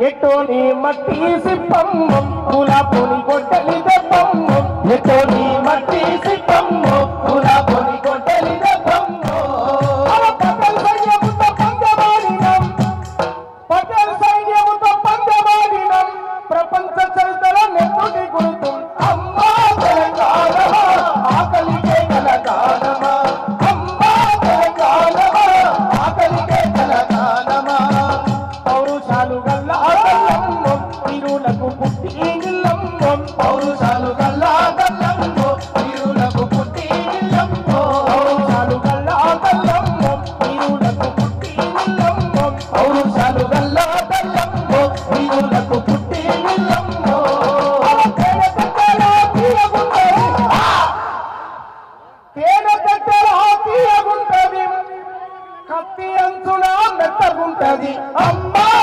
ఎటో నీ మట్టి పులా పొని గొడ్డలి దెబ్బమ్మ ఎటో నీ మట్టి సిప్పమ్మ గులాబోని గొడ్డలి దెబ్బమ్మ అవ పటల్ సైన్యముతో పందమాడినం పటల్ సైన్యముతో పందమాడినం ప్రపంచ చరిత్రలో నెత్తుటి గుర్తు. అమ్మా తెలంగాణ ఆకలికే తెలంగాణమా. అమ్మా తెలంగాణమా ఆకలికే తెలంగాణమా. పౌరుషాలు గల్ల కత్తి అంచున మెత్తగుంటది. అమ్మా!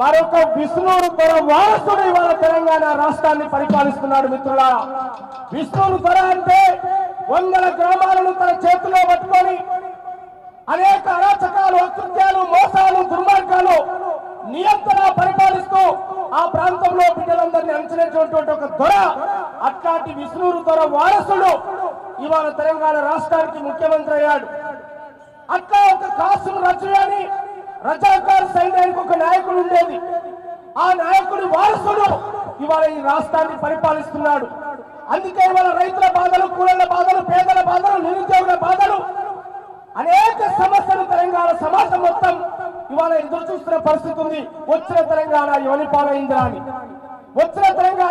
మరొక విష్ణువు త్వర వారసుడు ఇవాళ తెలంగాణ రాష్ట్రాన్ని పరిపాలిస్తున్నాడు మిత్రుల విష్ణువు కొర అంటే వందల గ్రామాలను తన చేతిలో పట్టుకొని అనేక అరాచకాలు అకృత్యాలు మోసాలు దుర్మార్గాలు నియంత్రణ పరిపాలిస్తూ ఆ ప్రాంతంలో బిడ్డలందరినీ అంచనేటువంటి ఒక దొర అట్లాంటి విష్ణువుడు దొర వారసుడు ఇవాళ తెలంగాణ రాష్ట్రానికి ముఖ్యమంత్రి అయ్యాడు. అట్లా ఒక కాసును రజు అని రజాకార్ సైన్యానికి ఒక నాయకుడు ఉండేది. ఆ నాయకుడి వారసుడు ఇవాళ ఈ రాష్ట్రాన్ని పరిపాలిస్తున్నాడు. అందుకే ఇవాళ రైతుల బాధలు కూలీల బాధలు పేదల బాధలు నిరుద్యోగుల బాధలు అనేక సమస్యలు తెలంగాణ సమాజం మొత్తం ఇవాళ ఎదురు చూస్తున్న పరిస్థితి ఉంది. వచ్చిన తెలంగాణ యువని పాలైందిరా అని వచ్చిన తెలంగాణ